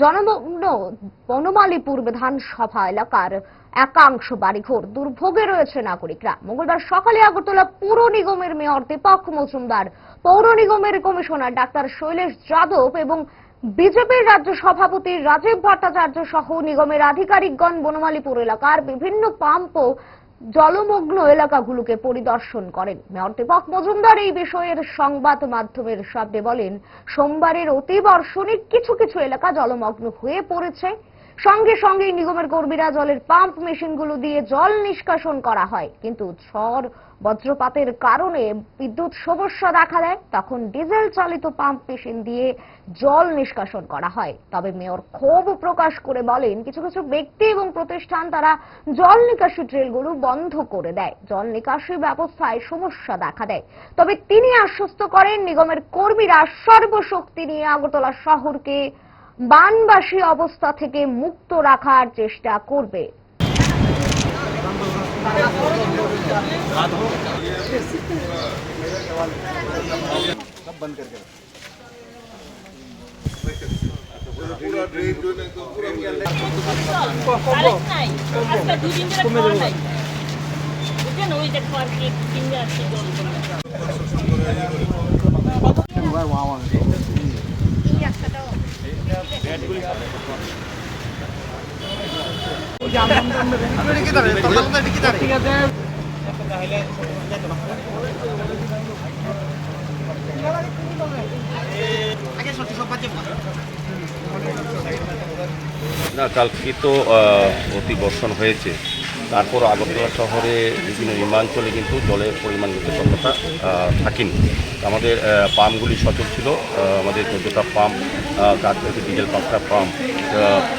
জনমগ্ন বনমালীপুর বিধানসভা এলাকার একাংশ বাড়িঘর। দুর্ভোগে রয়েছে নাগরিকরা। মঙ্গলবার সকালে আগরতলা পুর নিগমের মেয়র দীপক মজুমদার, পৌর নিগমের কমিশনার ডাক্তার শৈলেশ যাদব এবং বিজেপির রাজ্য সভাপতি রাজীব ভট্টাচার্য সহ নিগমের আধিকারিকগণ বনমালীপুর এলাকার বিভিন্ন পাম্প ও জলমগ্ন এলাকাগুলোকে পরিদর্শন করেন মেয়র দীপক মজুমদার। এই বিষয়ের সংবাদ মাধ্যমের সামনে বলেন, সোমবারের অতিবর্ষণে কিছু কিছু এলাকা জলমগ্ন হয়ে পড়েছে। সঙ্গে সঙ্গে নিগমের কর্মীরা জলের পাম্প মেশিনগুলো দিয়ে জল নিষ্কাশন করা হয়। কিন্তু ঝড়, বজ্রপাতের কারণে বিদ্যুৎ সমস্যা দেখা দেয়। তখন ডিজেল চালিত পাম্প মেশিন দিয়ে জল নিষ্কাশন করা হয়। তবে মেয়র ক্ষোভ প্রকাশ করে বলেন, কিছু কিছু ব্যক্তি এবং প্রতিষ্ঠান তারা জল নিকাশি ড্রেলগুলো বন্ধ করে দেয়। জল নিকাশি ব্যবস্থায় সমস্যা দেখা দেয়। তবে তিনি আশ্বস্ত করেন, নিগমের কর্মীরা সর্বশক্তি নিয়ে আগরতলা শহরকে বানবাসী অবস্থা থেকে মুক্ত রাখার চেষ্টা করবে। ওই না কালকে তো অতি বর্ষণ হয়েছে। তারপর আগরতলা শহরে বিভিন্ন নিম্নাঞ্চলে কিন্তু জলের পরিমাণ কিন্তু থাকেনি। আমাদের পাম্পগুলি সচল ছিল। আমাদের চোদ্দোটা পাম্প কাজ করেছে ডিজেল পাঁচটা পাম্প।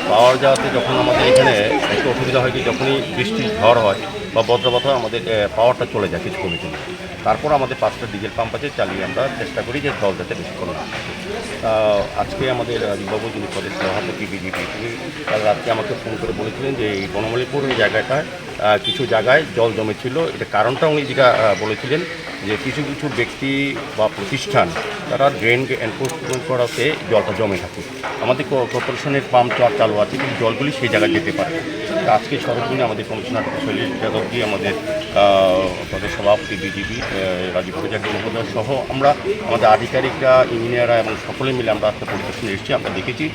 পাওয়ার যাওয়াতে যখন আমাদের এখানে একটু অসুবিধা হয় কি, যখনই বৃষ্টির ঝড় হয় বা বজ্রপাত হয়, আমাদের পাওয়ারটা চলে যায় কিছু কমে চলে তারপর আমাদের পাঁচটা ডিজেল পাম্প আছে, চালিয়ে আমরা চেষ্টা করি যে জল যাতে বেশিক্ষণ না আজকে আমাদের বিবাবু যিনি প্রদেশ সভাপতি, বিজেপি তিনি কাল রাত্রে আমাকে ফোন করে বলেছিলেন যে এই বনমালীপুর ওই জায়গাটায় কিছু জায়গায় জল জমেছিল। এটা কারণটা উনি যেটা বলেছিলেন যে কিছু কিছু ব্যক্তি বা প্রতিষ্ঠান তারা ড্রেনকে এনফোর্সমেন্ট করাতে জলটা জমে থাকে। আমাদের কর্পোরেশনের পাম্প চার চালু আছে, কিন্তু জলগুলি সেই জায়গায় যেতে পারে আজকে সরজমিনে আমাদের কমিশনার শৈলীশ যাদবজি আমাদের প্রদেশ সভাপতি বিজিবি রাজীব প্রজাক মহোদয় সহ আমরা, আমাদের আধিকারিকরা, ইঞ্জিনিয়াররা এবং সকলে মিলে আমরা একটা পরিদর্শনে এসেছি, আমরা দেখেছি।